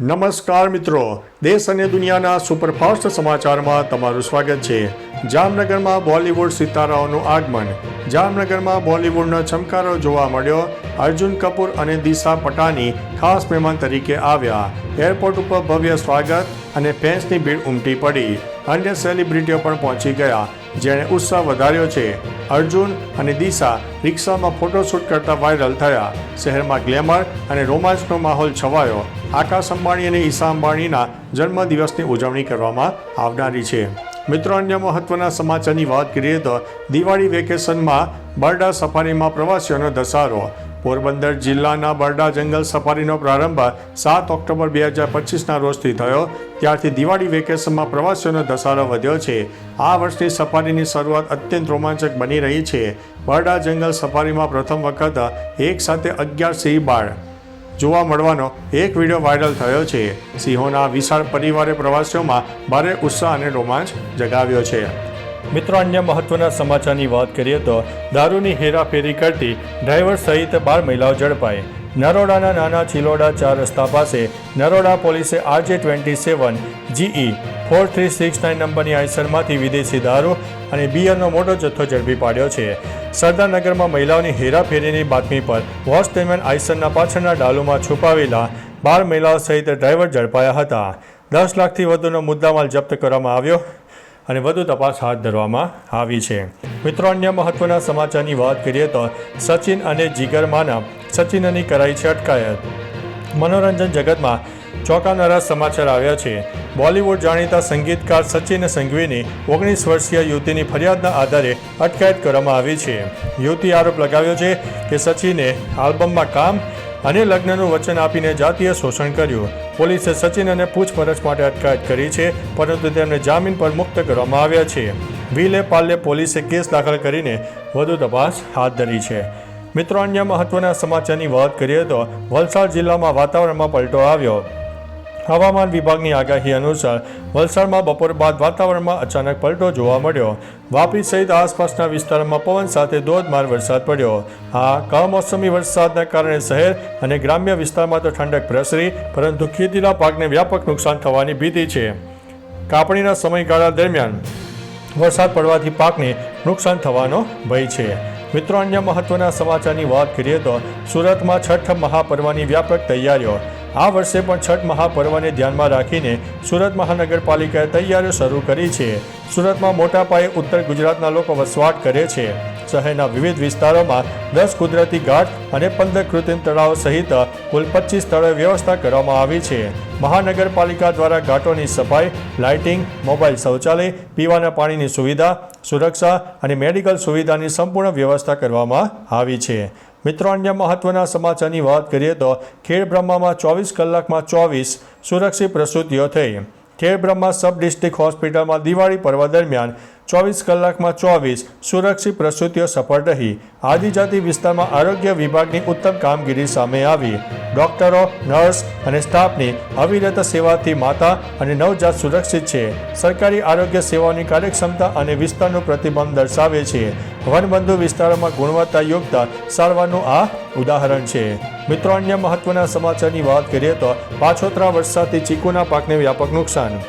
નમસ્કાર મિત્રો. દેશ અને દુનિયાના સુપરફાસ્ટ સમાચારમાં તમારું સ્વાગત છે. જામનગરમાં બોલિવૂડ સિતારાઓનું આગમન. જામનગરમાં બોલિવૂડનો ચમકારો જોવા મળ્યો. અર્જુન કપૂર અને દિશા પટાની ખાસ મહેમાન તરીકે આવ્યા. એરપોર્ટ ઉપર ભવ્ય સ્વાગત અને ફેન્સની ભીડ ઉમટી પડી. અન્ય સેલિબ્રિટીઓ પણ પહોંચી ગયા. જેણે ઉત્સાહ વધાર્યો છે. અર્જુન અને દિશા રિક્ષામાં ફોટોશૂટ કરતા વાયરલ થયા. શહેરમાં ગ્લેમર અને રોમાંચનો માહોલ છવાયો. આકાશ અંબાણી અને ઈશા અંબાણીના જન્મદિવસની ઉજવણી કરવામાં આવનારી છે. મિત્રો, અન્ય મહત્વના સમાચારની વાત કરીએ તો દિવાળી વેકેશનમાં બરડા સફારીમાં પ્રવાસીઓનો ધસારો. પોરબંદર જિલ્લાના બરડા જંગલ સફારીનો પ્રારંભ સાત ઓક્ટોબર બે હજાર પચીસના રોજથી થયો. ત્યારથી દિવાળી વેકેશનમાં પ્રવાસીઓનો ધસારો વધ્યો છે. આ વર્ષની સફારીની શરૂઆત અત્યંત રોમાંચક બની રહી છે. બરડા જંગલ સફારીમાં પ્રથમ વખત એક સાથે અગિયાર સિંહ બાળ જોવા મળવાનો એક વીડિયો વાયરલ થયો છે. સિંહોના વિશાળ પરિવારે પ્રવાસીઓમાં ભારે ઉત્સાહ અને રોમાંચ જગાવ્યો છે. મિત્રો, અન્ય મહત્વના સમાચારની વાત કરીએ તો દારૂની હેરાફેરી કરતી ડ્રાઈવર સહિત બાર મહિલાઓ ઝડપાઈ. નરોડાના નાના ચિલોડા ચાર રસ્તા પાસે નરોડા પોલીસે RJ twenty seven GE four three six nine નંબરની આઈસરમાંથી વિદેશી દારૂ અને બિયરનો મોટો જથ્થો ઝડપી પાડ્યો છે. સરદારનગરમાં મહિલાઓની હેરાફેરીની બાતમી પર વોચ દરમિયાન આઈસરના પાછળના ડાલુમાં છુપાવેલા બાર મહિલાઓ સહિત ડ્રાઈવર ઝડપાયા હતા. દસ લાખથી વધુનો મુદ્દામાલ જપ્ત કરવામાં આવ્યો. અને વધુ તપાસ હાથ ધરવામાં આવી છે. મિત્રો, અન્ય મહત્વના સમાચારની વાત કરીએ તો સચિન અને જીગરમાના સચિનની કરાઈ છે અટકાયત. મનોરંજન જગતમાં ચોંકાવનારા સમાચાર આવ્યા છે. બોલિવૂડ જાણીતા સંગીતકાર સચિન સંઘવીની ઓગણીસ વર્ષીય યુવતીની ફરિયાદના આધારે અટકાયત કરવામાં આવી છે. યુવતી આરોપ લગાવ્યો છે કે સચિને આલ્બમમાં કામ અને લગ્નનું વચન આપીને જાતીય શોષણ કર્યું. પોલીસે સચિન અને પૂછપરછ માટે અટકાયત કરી છે, પરંતુ તેમને જામીન પર મુક્ત કરવામાં આવ્યા છે. વિલે પાલ્લે પોલીસે કેસ દાખલ કરીને વધુ તપાસ હાથ ધરી છે. મિત્રો, અન્ય મહત્વના સમાચારની વાત કરીએ તો વલસાડ જિલ્લામાં વાતાવરણમાં પલટો આવ્યો. હવામાન વિભાગની આગાહી અનુસાર વલસાડમાં બપોર બાદ વાતાવરણમાં અચાનક પલટો જોવા મળ્યો. વાપી સહિત આસપાસના વિસ્તારોમાં પવન સાથે ધોધમાર વરસાદ પડ્યો. આ કમોસમી વરસાદના કારણે શહેર અને ગ્રામ્ય વિસ્તારમાં તો ઠંડક પ્રસરી, પરંતુ ખેતીના પાકને વ્યાપક નુકસાન થવાની ભીતિ છે. કાપણીના સમયગાળા દરમિયાન વરસાદ પડવાથી પાકને નુકસાન થવાનો ભય છે. મિત્રો, અન્ય મહત્વના સમાચારની વાત કરીએ તો સુરતમાં છઠ મહાપર્વની વ્યાપક તૈયારીઓ. આ વર્ષે પણ છઠ મહાપર્વને ધ્યાનમાં રાખીને સુરત મહાનગરપાલિકાએ તૈયારીઓ શરૂ કરી છે. સુરતમાં મોટા પાયે ઉત્તર ગુજરાતના લોકો વસવાટ કરે છે. શહેરના વિવિધ વિસ્તારોમાં દસ કુદરતી ઘાટ અને પંદર કૃત્રિમ તળાવો સહિત કુલ પચીસ સ્થળોએ વ્યવસ્થા કરવામાં આવી છે. મહાનગરપાલિકા દ્વારા ઘાટોની સફાઈ, લાઇટિંગ મોબાઈલ શૌચાલય, પીવાના પાણીની સુવિધા, સુરક્ષા અને મેડિકલ સુવિધાની સંપૂર્ણ વ્યવસ્થા કરવામાં આવી છે. મિત્રો, અન્ય મહત્વના સમાચારની વાત કરીએ તો ખેડ બ્રહ્મામાં ચોવીસ કલાકમાં ચોવીસ સુરક્ષિત પ્રસૂતિઓ થઈ. ખેડ બ્રહ્મા સબ ડિસ્ટ્રિક્ટ હોસ્પિટલમાં દિવાળી પર્વ દરમિયાન ચોવીસ કલાકમાં ચોવીસ સુરક્ષિત પ્રસૂતિઓ સફળ રહી. આદિજાતિ વિસ્તારમાં આરોગ્ય વિભાગની ઉત્તમ કામગીરી સામે આવી. ડોક્ટરો, નર્સ અને સ્ટાફની અવિરત સેવાથી માતા અને નવજાત સુરક્ષિત છે. સરકારી આરોગ્ય સેવાઓની કાર્યક્ષમતા અને વિસ્તારનું પ્રતિબંધ દર્શાવે છે. વનબંધુ વિસ્તારોમાં ગુણવત્તાયુક્ત સારવારનું આ ઉદાહરણ છે. મિત્રો, અન્ય મહત્વના સમાચારની વાત કરીએ તો પાછોતરા વરસાદથી ચીકુના પાકને વ્યાપક નુકસાન.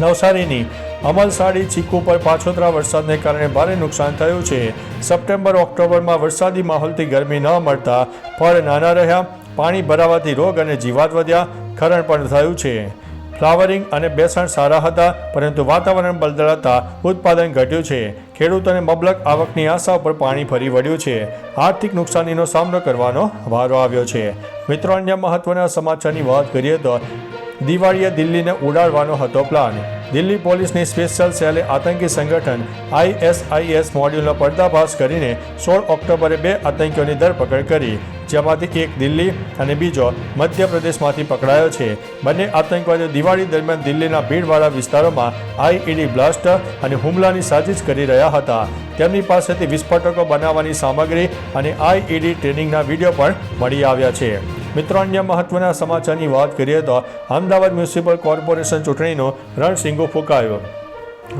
નવસારીની અમલસાડી ચીકુ પર પાછોતરા વરસાદને કારણે ભારે નુકસાન થયું છે. સપ્ટેમ્બર, ઓક્ટોબરમાં વરસાદી માહોલથી ગરમી ન મળતા ફળ નાના રહ્યા, પાણી ભરાવાથી રોગ અને જીવાત વધ્યા, ખરણ પણ થયું છે. ફ્લાવરિંગ અને બેસણ સારા હતા, પરંતુ વાતાવરણ બદલાતા ઉત્પાદન ઘટ્યું છે. ખેડૂતોને મબલક આવકની આશા ઉપર પાણી ફરી વળ્યું છે. આર્થિક નુકસાનીનો સામનો કરવાનો વારો આવ્યો છે. મિત્રો, અન્ય મહત્વના સમાચારની વાત કરીએ તો દિવાળીએ દિલ્હીને ઉડાડવાનો હતો પ્લાન દિલ્હી પોલીસની સ્પેશિયલ સેલે આતંકી સંગઠન આઈએસઆઈએસ મોડ્યુલનો પર્દાફાશ કરીને સોળ ઓક્ટોબરે બે આતંકીઓની ધરપકડ કરી, જેમાંથી એક દિલ્હી અને બીજો મધ્યપ્રદેશમાંથી પકડાયો છે. બંને આતંકવાદીઓ દિવાળી દરમિયાન દિલ્હીના ભીડવાળા વિસ્તારોમાં આઈઈડી બ્લાસ્ટ અને હુમલાની સાજિશ કરી રહ્યા હતા. તેમની પાસેથી વિસ્ફોટકો બનાવવાની સામગ્રી અને આઈઈડી ટ્રેનિંગના વીડિયો પણ મળી આવ્યા છે. મિત્રો, અન્ય મહત્વના સમાચારની વાત કરીએ તો અમદાવાદ મ્યુનિસિપલ કોર્પોરેશન ચૂંટણીનો રણસિંગો ફૂંકાયો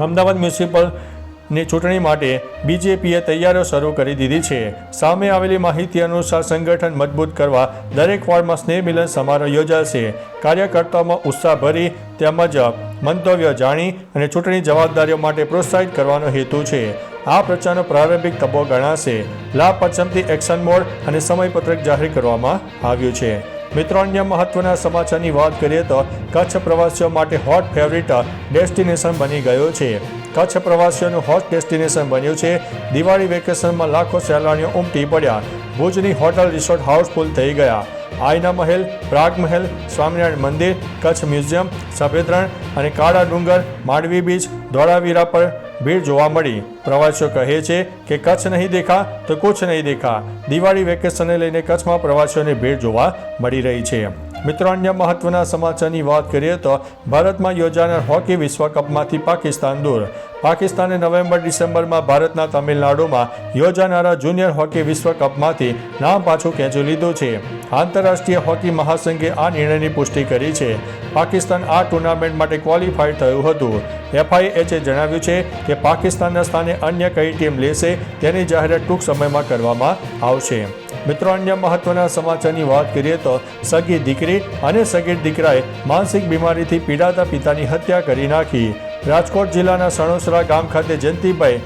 અમદાવાદ મ્યુનિસિપલની ચૂંટણી માટે બીજેપીએ તૈયારીઓ શરૂ કરી દીધી છે. સામે આવેલી માહિતી અનુસાર સંગઠન મજબૂત કરવા દરેક વોર્ડમાં સ્નેહ મિલન સમારોહ યોજાશે. કાર્યકર્તાઓમાં ઉત્સાહ ભરી તેમજ મંતવ્ય જાણી અને ચૂંટણી જવાબદારીઓ માટે પ્રોત્સાહિત કરવાનો હેતુ છે. આ પ્રચારનો પ્રારંભિક તબો ગણાશે. લાભ પંચમથી એક્શન મોડ અને સમયપત્રક જાહેર કરવામાં આવ્યું છે. મિત્રો, અન્ય મહત્વના સમાચારની વાત કરીએ તો કચ્છ પ્રવાસીઓ માટે હોટ ફેવરિટ ડેસ્ટિનેશન બની ગયો છે. કચ્છ પ્રવાસીઓનું હોટ ડેસ્ટિનેશન બન્યું છે. દિવાળી વેકેશનમાં લાખો સહેલાણીઓ ઉમટી પડ્યા. ભુજની હોટલ રિસોર્ટ હાઉસફુલ થઈ ગયા. આયના મહેલ, પ્રાગ મહેલ, સ્વામિનારાયણ મંદિર, કચ્છ મ્યુઝિયમ, સફેદ રણ અને કાળા ડુંગર, માંડવી બીચ, ધોળાવીરા પર ભીડ જોવા મળી. પ્રવાસીઓ કહે છે કે કચ્છ નહીં દેખા તો કુછ નહીં દેખા. દિવાળી વેકેશનને લઈને કચ્છમાં પ્રવાસીઓની ભીડ જોવા મળી રહી છે. મિત્રો, અન્ય મહત્વના સમાચારની વાત કરીએ તો ભારતમાં યોજાનાર હોકી વિશ્વકપમાંથી પાકિસ્તાન દૂર. પાકિસ્તાને નવેમ્બર, ડિસેમ્બરમાં ભારતના તમિલનાડુમાં યોજાનારા જુનિયર હોકી વિશ્વકપમાંથી નામ પાછું ખેંચી લીધું છે. આંતરરાષ્ટ્રીય હોકી મહાસંઘે આ નિર્ણયની પુષ્ટિ કરી છે. પાકિસ્તાન આ ટુર્નામેન્ટ માટે ક્વોલિફાઈડ થયું હતું. એફઆઈએચે જણાવ્યું છે કે પાકિસ્તાનના સ્થાને અન્ય કઈ ટીમ લેશે તેની જાહેરાત ટૂંક સમયમાં કરવામાં આવશે. મિત્રો, અન્ય મહત્વના સમાચારની વાત કરીએ તો સગી દીકરી અને સગીર દીકરાએ માનસિક બીમારીથી પીડાતા પિતાની હત્યા કરી નાખી. રાજકોટ જિલ્લાના સણોસરા ગામ ખાતે જયંતિભાઈ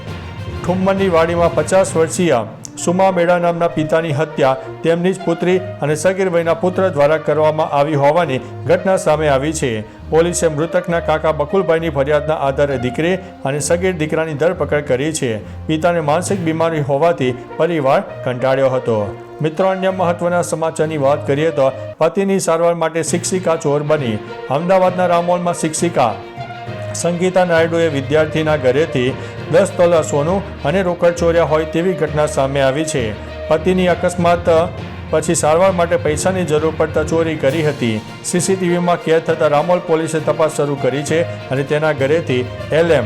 ઠુમ્મનની વાડીમાં પચાસ વર્ષીય સુમા મેળા નામના પિતાની હત્યા તેમની જ પુત્રી અને સગીર વયના પુત્ર દ્વારા કરવામાં આવી હોવાની ઘટના સામે આવી છે. પોલીસે મૃતકના કાકા બકુલભાઈની ફરિયાદના આધારે દીકરી અને સગીર દીકરાની ધરપકડ કરી છે. પિતાને માનસિક બીમારી હોવાથી પરિવાર કંટાળ્યો હતો. મિત્રો, અન્ય મહત્વના સમાચારની વાત કરીએ તો પતિની સારવાર માટે શિક્ષિકા ચોર બની. અમદાવાદના રામોલમાં શિક્ષિકા સંગીતા નાયડુએ વિદ્યાર્થીના ઘરેથી દસ તોલા સોનું અને રોકડ ચોર્યા હોય તેવી ઘટના સામે આવી છે. પતિની અકસ્માત પછી સારવાર માટે પૈસાની જરૂર પડતા ચોરી કરી હતી. સીસીટીવીમાં કેદ થતાં રામોલ પોલીસે તપાસ શરૂ કરી છે અને તેના ઘરેથી એલએમ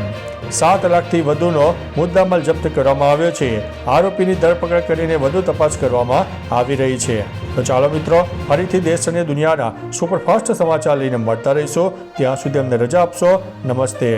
સાત લાખથી વધુનો મુદ્દામાલ જપ્ત કરવામાં આવ્યો છે. આરોપીની ધરપકડ કરીને વધુ તપાસ કરવામાં આવી રહી છે. તો ચાલો મિત્રો, ફરીથી દેશ અને દુનિયાના સુપરફાસ્ટ સમાચાર લઈને મળતા રહીશું. ત્યાં સુધી અમને રજા આપશો. નમસ્તે.